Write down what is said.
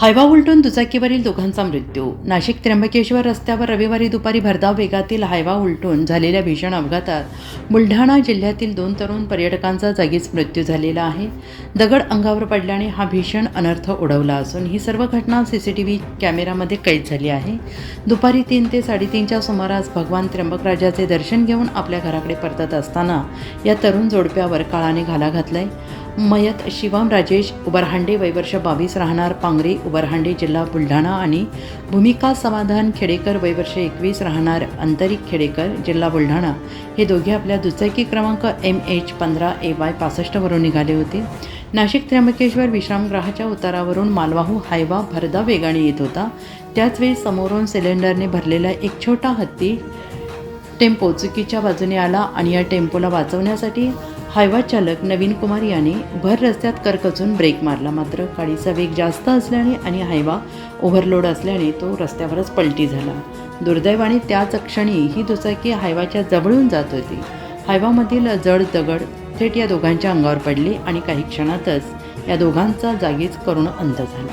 Hyva उलटून दुचाकीवरील दोघांचा मृत्यू. नाशिक त्र्यंबकेश्वर रस्त्यावर रविवारी दुपारी भरधाव वेगातील हायवा उलटून झालेल्या भीषण अपघातात बुलढाणा जिल्ह्यातील दोन तरुण पर्यटकांचा जागीच मृत्यू झालेला आहे. दगड अंगावर पडल्याने हा भीषण अनर्थ ओढवला असून ही सर्व घटना सी सी टी व्ही कॅमेरामध्ये कैद झाली आहे. दुपारी तीन ते साडेतीनच्या सुमारास भगवान त्र्यंबकराजाचे दर्शन घेऊन आपल्या घराकडे परतत असताना या तरुण जोडप्यावर काळाने घाला घातलाय. मयत शिवम राजेश उबरहांडे वयवर्ष बावीस राहणार पांगरे उबरहांडे जिल्हा बुलढाणा आणि भूमिका समाधान खेडेकर वयवर्ष एकवीस राहणार अंतरिक खेडेकर जिल्हा बुलढाणा. हे दोघे आपल्या दुचाकी क्रमांक एम एच पंधरा ए वाय पासष्टवरून निघाले होते. नाशिक त्र्यंबकेश्वर विश्रामगृहाच्या उतारावरून मालवाहू हायवा भरदा वेगाने येत होता. त्याचवेळी समोरून सिलेंडरने भरलेला एक छोटा हत्ती टेम्पो चुकीच्या बाजूने आला आणि या टेम्पोला वाचवण्यासाठी हायवा चालक नवीन कुमार याने भर रस्त्यात करकचून ब्रेक मारला. मात्र गाडीचा वेग जास्त असल्याने आणि हायवा ओव्हरलोड असल्याने तो रस्त्यावरच पलटी झाला. दुर्दैवाने त्याच क्षणी ही दुचाकी हायवाच्या जवळून जात होती. हायवामधील जड दगड थेट या दोघांच्या अंगावर पडले आणि काही क्षणातच या दोघांचा जागीच करुण अंत झाला.